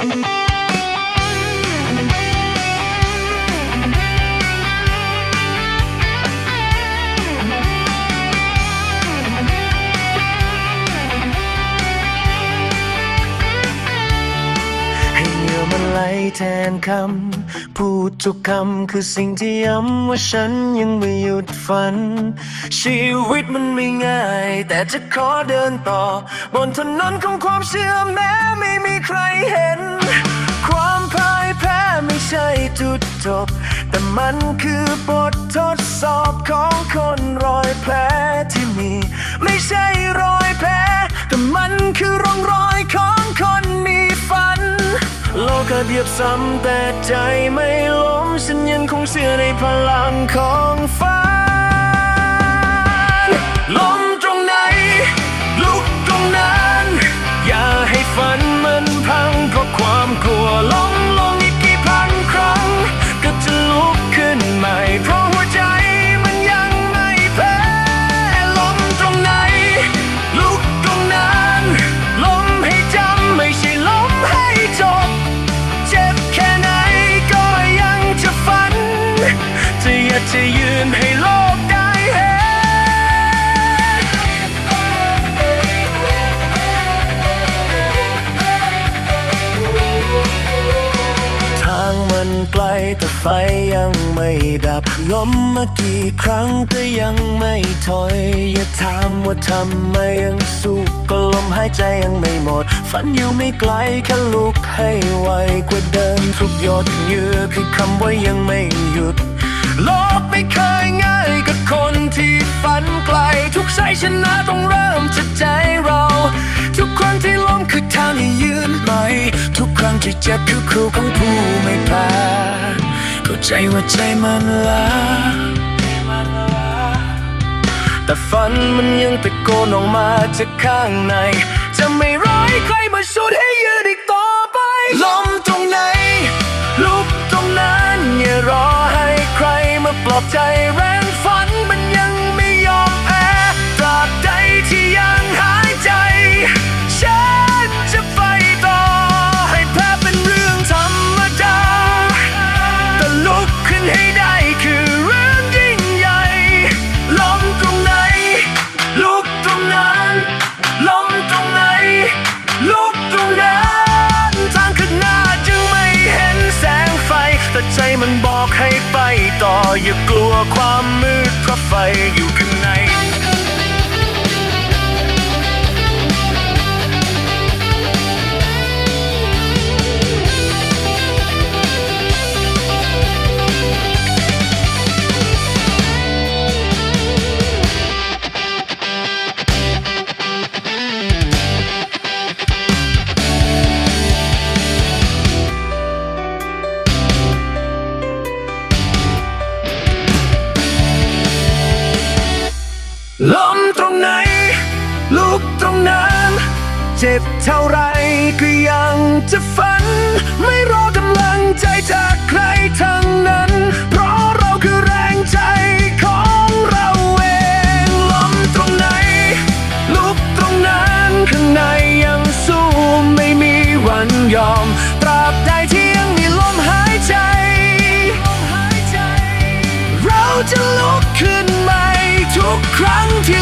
ให้ ทนคำ พูดทุกคำคือสิ่งที่ย้ำว่าฉันยังไม่หยุดฝัน ชีวิตมันไม่ง่าย แต่จะขอเดินต่อ บนถนนของความเชื่อแม้ไม่มีใครเห็น ความพ่ายแพ้ไม่ใช่จุดจบ แต่มันคือบททดสอบของคนรอยแผลที่มี ไม่ใช่รอยแผลแต่มันคือร่องรอยของคนมีฝัน กอาจเหยียบซ้ำแต่ใจไม่ล้มฉันยังคงเชื่อในพลังของฟ้าล้มตรงไหน ลุกตรงนั้น อย่าให้ฝันมันพังเพราะความกลัวล้ม แต่ไฟยังไม่ดับล้มมากี่ครั้งก็ยังไม่ถอย อย่าถามว่าทำไมยังสู้ก็ลมหายใจยังไม่หมด ฝันอยู่ไม่ไกลแค่ลุกให้ไวกว่าเดิมทุกหยดเหงื่อคือคำว่ายังไม่หยุดโลกไม่เคยง่ายกับคนที่ฝันไกล ทุกชัยชนะต้องเริ่มจากใจเรา ทุกครั้งที่ล้มคือทางให้ยืนใหม่ทุกครั้งที่เจ็บคือครูของผู้ไม่แพ้ ใจว่าใจมันล้าแต่ฝันมันยังตะโกนออกมาจากข้างใน จะไม่ร้อยใครมาชุดให้ยืนอีกต่อไปล้มตรงไหน ลุกตรงนั้น อย่ารอให้ใครมาปลอบใจ ให้ไปต่ออย่ากลัวความมืดเพราะไฟอยู่ข้างใน นั้น เจ็บเท่าไรก็ยังจะฝัน ไม่รอกำลังใจจากใครทั้งนั้น เพราะเราคือแรงใจของเราเองล้มตรงไหน ลุกตรงนั้นข้างในยังสู้ไม่มีวันยอม ตราบใดที่ยังมีลมหายใจ เราจะลุกขึ้นใหม่ทุกครั้งที่